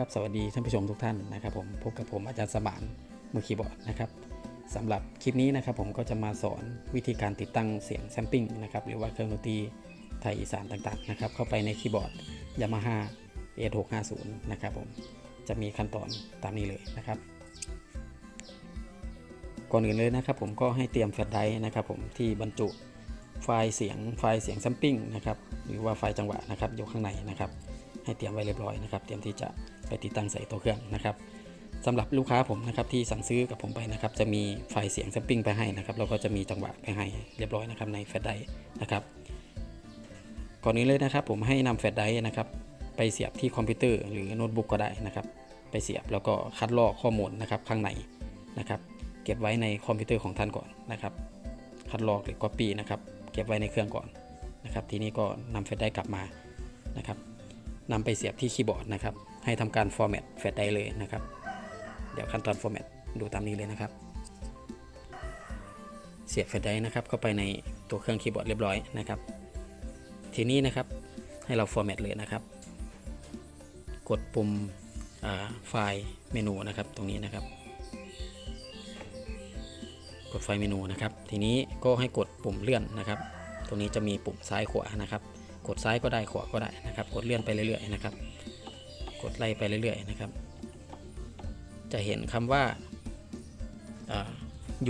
ครับสวัสดีท่านผู้ชมทุกท่านนะครับผมพบกับผมอาจารย์สมานมือคีย์บอร์ดนะครับสำหรับคลิปนี้นะครับผมก็จะมาสอนวิธีการติดตั้งเสียงแซมปิ้งนะครับหรือว่าเครื่องดนตรีไทยอีสานต่างๆนะครับเข้าไปในคีย์บอร์ด Yamaha A650 นะครับผมจะมีขั้นตอนตามนี้เลยนะครับ ก่อนอื่นเลยนะครับผมก็ให้เตรียมแฟลชไดรฟ์นะครับผมที่บรรจุไฟล์เสียงไฟล์เสียงแซมปิ้งนะครับหรือว่าไฟล์จังหวะนะครับอยู่ข้างในนะครับ ให้เตรียมไว้เรียบร้อยนะครับ เตรียมที่จะไปติดตั้งใส่ตัวเครื่องนะครับสำหรับลูกค้าผมนะครับที่สั่งซื้อกับผมไปนะครับ จะมีไฟล์เสียงแซมปิ้งไปให้นะครับแล้วก็จะมีจังหวะไปให้เรียบร้อยนะครับในแฟลชไดรฟ์นะครับ ก่อนนี้เลยนะครับ ผมให้นำแฟลชไดรฟ์นะครับ ไปเสียบที่คอมพิวเตอร์หรือโน้ตบุ๊กก็ได้นะครับ ไปเสียบแล้วก็คัดลอกข้อมูลนะครับข้างในนะครับ เก็บไว้ในคอมพิวเตอร์ของท่านก่อนนะครับ คัดลอกหรือ Copy นะครับ เก็บไว้ในเครื่องก่อนนะครับ ทีนี้ก็นำแฟลชไดรฟ์กลับมานะครับ นำไปเสียบที่คีย์บอร์ดนะครับ ให้ทำการ format แฟลชไดรฟ์เลยนะครับ เดี๋ยวขั้นตอน format ดูตามนี้เลยนะครับ เสียบแฟลชไดรฟ์นะครับเข้าไปในตัวเครื่องคีย์บอร์ดเรียบร้อยนะครับ ทีนี้นะครับให้เรา format เลยนะครับ กดปุ่มไฟล์เมนูนะครับตรงนี้นะครับ กดไฟล์เมนูนะครับ ทีนี้ก็ให้กดปุ่มเลื่อนนะครับ ตรงนี้จะมีปุ่มซ้ายขวานะครับ กดซ้ายก็ได้ขวาก็ได้นะครับ กดเลื่อนไปเรื่อยๆนะครับ กดไล่ไปเรื่อยๆนะครับ จะเห็นคำว่าา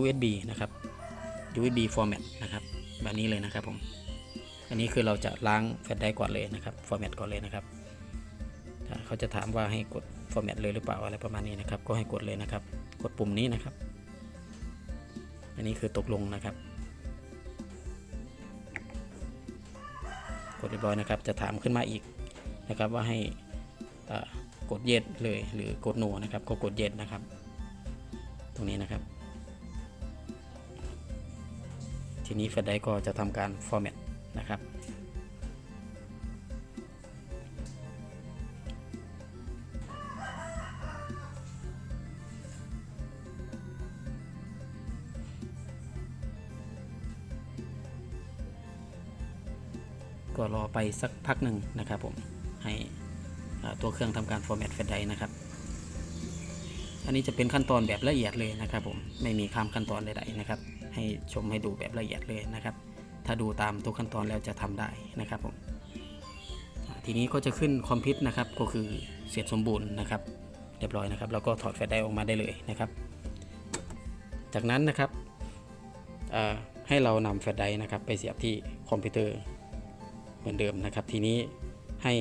USB นะครับ USB format นะครับแบบนี้เลยนะครับผม อันนี้คือเราจะล้างแฟลชไดรฟ์ก่อนเลยนะครับ format ก่อนเลยนะครับ เขาจะถามว่าให้กด format เลยหรือเปล่าอะไรประมาณนี้นะครับ ก็ให้กดเลยนะครับ กดปุ่มนี้นะครับ อันนี้คือตกลงนะครับ กดเรียบร้อยนะครับ จะถามขึ้นมาอีกนะครับว่าให้กดเย็ดเลยหรือกดโนนะครับ ก็กดเย็ดนะครับ ตรงนี้นะครับ ทีนี้แฟลชไดรฟ์ก็จะทำการฟอร์แมตนะครับ ก็รอไปสักพักหนึ่งนะครับผมให้ตัวเครื่องทำการ format แฟลชไดรฟ์นะครับ อันนี้จะเป็นขั้นตอนแบบละเอียดเลยนะครับผมไม่มีข้ามขั้นตอนใดๆนะครับ ให้ชมให้ดูแบบละเอียดเลยนะครับ ถ้าดูตามทุกขั้นตอนแล้วจะทำได้นะครับผมทีนี้ก็จะขึ้นคอมพิวต์นะครับก็คือเสร็จสมบูรณ์นะครับ เรียบร้อยนะครับ แล้วก็ถอดแฟลชไดออกมาได้เลยนะครับ จากนั้นนะครับให้เรานำแฟลชไดนะครับไปเสียบที่คอมพิวเตอร์ เหมือนเดิมนะครับ ทีนี้ให้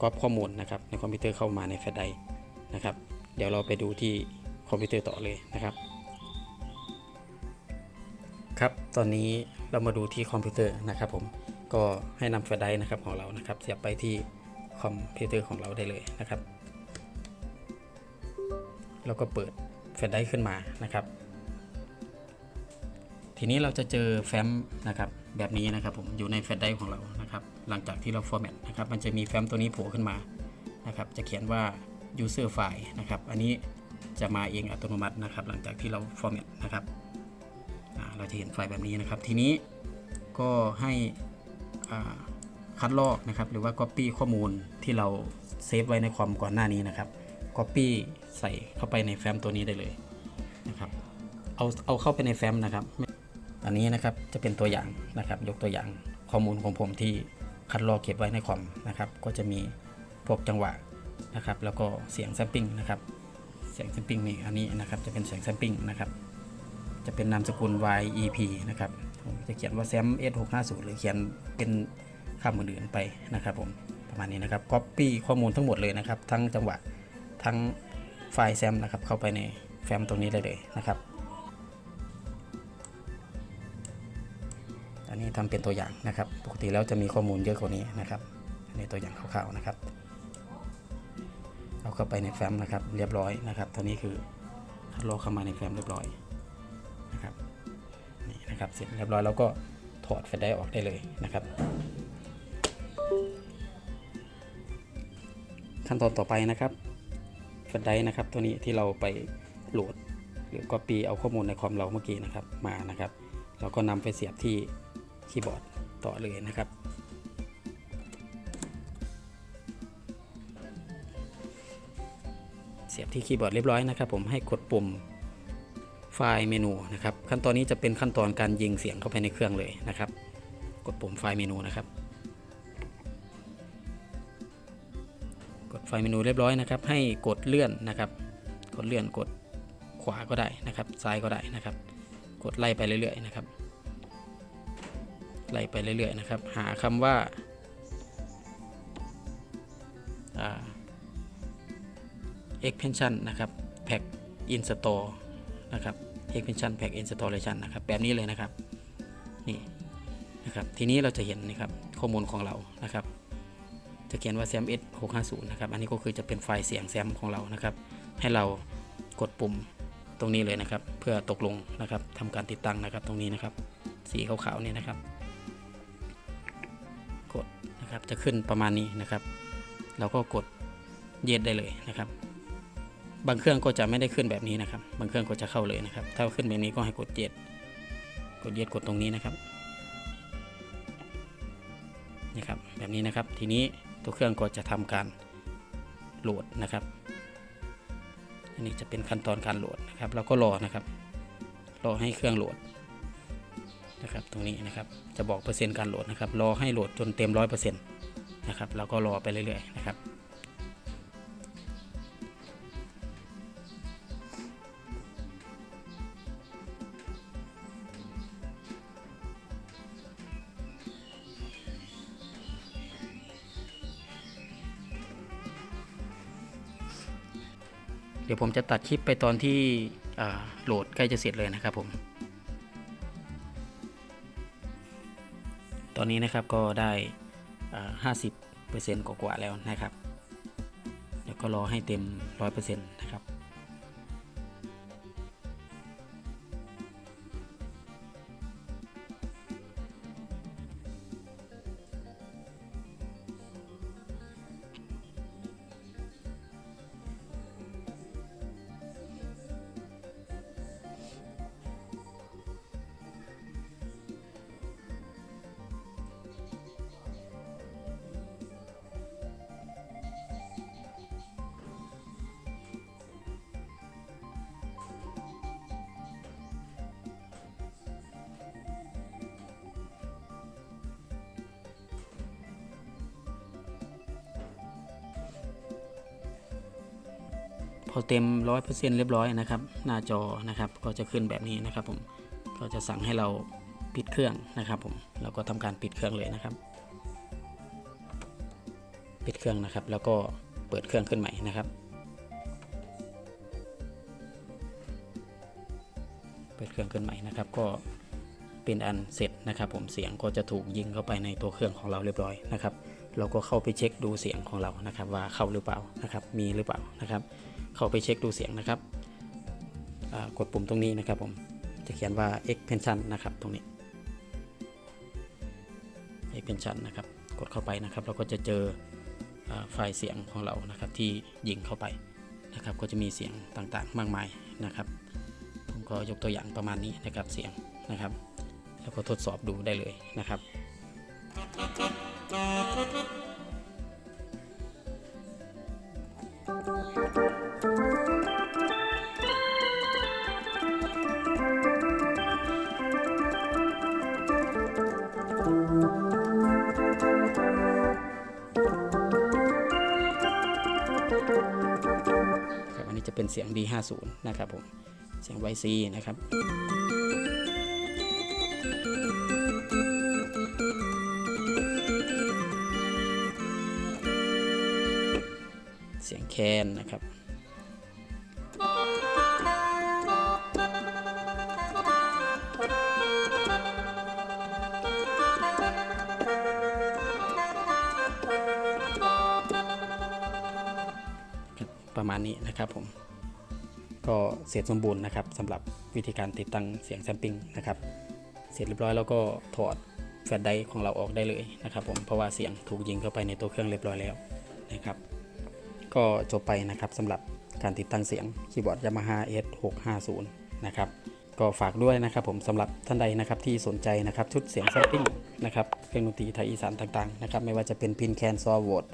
ก๊อปข้อมูลนะครับในคอมพิวเตอร์เข้ามาในแฟลชไดร์นะครับ เดี๋ยวเราไปดูที่คอมพิวเตอร์ต่อเลยนะครับ ครับ ตอนนี้เรามาดูที่คอมพิวเตอร์นะครับผมก็ให้นำแฟลชไดร์นะครับของเรานะครับ เสียบไปที่คอมพิวเตอร์ของเราได้เลยนะครับ แล้วก็เปิดแฟลชไดร์ขึ้นมานะครับ ทีนี้เราจะเจอแฟ้มนะครับ แบบนี้นะครับผมอยู่ในแฟลชไดร์ของเรานะครับหลังจากที่เรา format นะครับมันจะมีแฟ้มตัวนี้โผล่ขึ้นมานะครับจะเขียนว่า user file นะครับอันนี้จะมาเองอัตโนมัตินะครับหลังจากที่เรา format นะครับเราจะเห็นไฟล์แบบนี้นะครับ ทีนี้ก็ให้คัดลอกนะครับหรือว่า copy ข้อมูลที่เราเซฟไว้ในคอมก่อนหน้านี้นะครับ copy ใส่เข้าไปในแฟ้มตัวนี้ได้เลยนะครับเอาเอาเข้าไปในแฟ้มนะครับ อันนี้นะครับจะเป็นตัวอย่างนะครับยกตัวอย่างข้อมูลของผมที่คัดลอกเก็บไว้ในคอมนะครับก็จะมีพวกจังหวะนะครับแล้วก็เสียงแซมปิ้งนะครับเสียงแซมปิ้งนี่อันนี้นะครับจะเป็นเสียงแซมปิ้งนะครับจะเป็นนามสกุล YEP นะครับผมจะเขียนว่าแซม S650 หรือเขียนเป็นคำอื่นๆไปนะครับผมประมาณนี้นะครับ Copy ข้อมูลทั้งหมดเลยนะครับทั้งจังหวะทั้งไฟล์แซมนะครับเข้าไปในแฟ้มตรงนี้ได้เลยนะครับ นนี้ทำเป็นตัวอย่างนะครับ ปกติแล้วจะมีข้อมูลเยอะกว่านี้นะครับอันนี้ตัวอย่างคร่าวๆนะครับ เอาเข้าไปในแฟ้มนะครับ เรียบร้อยนะครับตัวนี้คือคัดลอกเข้ามาในแฟ้มเรียบร้อยนะครับนี่นะครับเสร็จเรียบร้อยแล้วก็ถอดแฟลชไดรฟ์ออกได้เลยนะครับ ขั้นตอนต่อไปนะครับแฟลชไดรฟ์นะครับ ตัวนี้ที่เราไปโหลดหรือ Copy เอาข้อมูลในคอมเราเมื่อกี้นะครับมานะครับ เราก็นำไปเสียบที่ คีย์บอร์ดต่อเลยนะครับทสียบที่คีย์บอร์ดเรียบร้อยนะครับผมให้กดปุ่มไฟล์เมนูนะครับขั้นตอนนี้จะเป็นขั้นตอนการยิงเสียงเข้าไปในเครื่องเลยนะครับ กดปุ่มไฟล์เมนูนะครับ กดไฟล์เมนูเรียบร้อยนะครับ ให้กดเลื่อนนะครับ กดเลื่อนกดขวาก็ได้นะครับ ซ้ายก็ได้นะครับ กดไล่ไปเรื่อยๆนะครับ ไล่ไปเรื่อยๆนะครับ หาคำว่าอ่า expansion นะครับ pack install นะครับ expansion pack installation นะครับ แบบนี้เลยนะครับ นี่นะครับ ทีนี้เราจะเห็นนะครับข้อมูลของเรานะครับ จะเขียนว่า sam s 650นะครับ อันนี้ก็คือจะเป็นไฟล์เสียงแซมของเรานะครับ ให้เรากดปุ่มตรงนี้เลยนะครับ เพื่อตกลงนะครับทำการติดตั้งนะครับตรงนี้นะครับ สีขาวๆนี่นะครับ นะครับ จะขึ้นประมาณนี้นะครับ เราก็กดเย็ดได้เลยนะครับ บางเครื่องก็จะไม่ได้ขึ้นแบบนี้นะครับ บางเครื่องก็จะเข้าเลยนะครับ ถ้าขึ้นแบบนี้ก็ให้กดเย็ด กดเย็ดกดตรงนี้นะครับนี่ครับแบบนี้นะครับ ทีนี้ตัวเครื่องก็จะทำการโหลดนะครับ อันนี้จะเป็นขั้นตอนการโหลดนะครับ เราก็รอนะครับ รอให้เครื่องโหลด นะครับตรงนี้นะครับจะบอกเปอร์เซ็นต์การโหลดนะครับรอให้โหลดจนเต็มร้อยเปอร์เซ็นต์นะครับแล้วก็รอไปเรื่อยๆนะครับเดี๋ยวผมจะตัดคลิปไปตอนที่อ่าโหลดใกล้จะเสร็จเลยนะครับผม ตอนนี้นะครับก็ได้ห้าสิบเปอร์เซ็นต์กว่าแล้วนะครับเดี๋ยวก็รอให้เต็มร้อยเปอร์เซ็นต์นะครับ พอเต็ม100%เรียบร้อยนะครับ หน้าจอนะครับก็จะขึ้นแบบนี้นะครับผมก็จะสั่งให้เราปิดเครื่องนะครับผมเราก็ทำการปิดเครื่องเลยนะครับ ปิดเครื่องนะครับ แล้วก็เปิดเครื่องขึ้นใหม่นะครับ เปิดเครื่องขึ้นใหม่นะครับ ก็เป็นอันเสร็จนะครับผมเสียงก็จะถูกยิงเข้าไปในตัวเครื่องของเราเรียบร้อยนะครับ เราก็เข้าไปเช็คดูเสียงของเรานะครับ ว่าเข้าหรือเปล่านะครับ มีหรือเปล่านะครับ เข้าไปเช็คดูเสียงนะครับกดปุ่มตรงนี้นะครับผมจะเขียนว่า expansion นะครับตรงนี้ expansion นะครับกดเข้าไปนะครับ เราก็จะเจออไฟล์เสียงของเรานะครับที่ยิงเข้าไปนะครับ ก็จะมีเสียงต่างๆ มากมายนะครับ ผมก็ยกตัวอย่างประมาณนี้นะครับเสียงนะครับ แล้วก็ทดสอบดูได้เลยนะครับ เป็นเสียง B50 นะครับผมเสียง YC นะครับเสียงแคนนะครับประมาณนี้นะครับผม ก็เสร็จสมบูรณ์นะครับสำหรับวิธีการติดตั้งเสียงแซมปิ้งนะครับ เสร็จเรียบร้อยแล้วก็ถอดแฟลชไดร์ของเราออกได้เลยนะครับผมเพราะว่าเสียงถูกยิงเข้าไปในตัวเครื่องเรียบร้อยแล้วนะครับ ก็จบไปนะครับสำหรับการติดตั้งเสียงคีย์บอร์ด Yamaha S650 นะครับก็ฝากด้วยนะครับผมสำหรับท่านใดนะครับที่สนใจนะครับชุดเสียงแซมปิ้งนะครับเครื่องดนตรีไทยอีสานต่างๆนะครับไม่ว่าจะเป็นพินแคนซอวอร์ด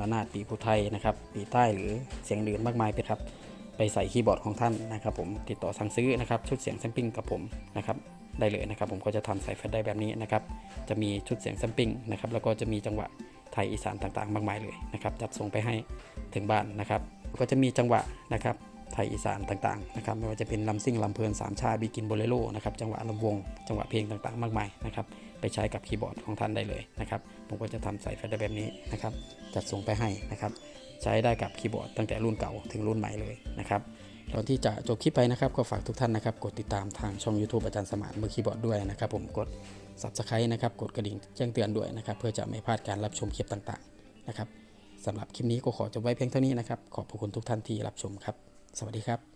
ระนาดปีภูไทยนะครับปีใต้หรือเสียงอื่นมากมายไปครับ ไปใส่คีย์บอร์ดของท่านนะครับผมติดต่อสั่งซื้อนะครับชุดเสียงแซมปิ้งกับผมนะครับได้เลยนะครับผมก็จะทำใส่แฟลได้แบบนี้นะครับจะมีชุดเสียงแซมปิ้งนะครับแล้วก็จะมีจังหวะไทยอีสานต่างๆ มากมายเลยนะครับจัดส่งไปให้ถึงบ้านนะครับก็จะมีจังหวะนะครับไทยอีสานต่างๆนะครับไม่ว่าจะเป็นลำซิ่งลำเพลินสามชาบีกินโบเลโรนะครับจังหวะลำวง จังหวะเพลงต่างๆ มากมายนะครับไปใช้กับคีย์บอร์ดของท่านได้เลยนะครับผมก็จะทำใส่แฟลชได้แบบนี้นะครับจัดส่งไปให้นะครับ ใช้ได้กับคีย์บอร์ดตั้งแต่รุ่นเก่าถึงรุ่นใหม่เลยนะครับก่อนที่จะจบคลิปไปนะครับ ก็ฝากทุกท่านนะครับ กดติดตามทางช่อง YouTube อาจารย์สมานมือคีย์บอร์ดด้วยนะครับ ผมกด Subscribe นะครับ กดกระดิ่งแจ้งเตือนด้วยนะครับ เพื่อจะไม่พลาดการรับชมคลิปต่างๆนะครับสำหรับคลิปนี้ก็ขอจบไว้เพียงเท่านี้นะครับ ขอบพระคุณทุกท่านที่รับชมครับ สวัสดีครับ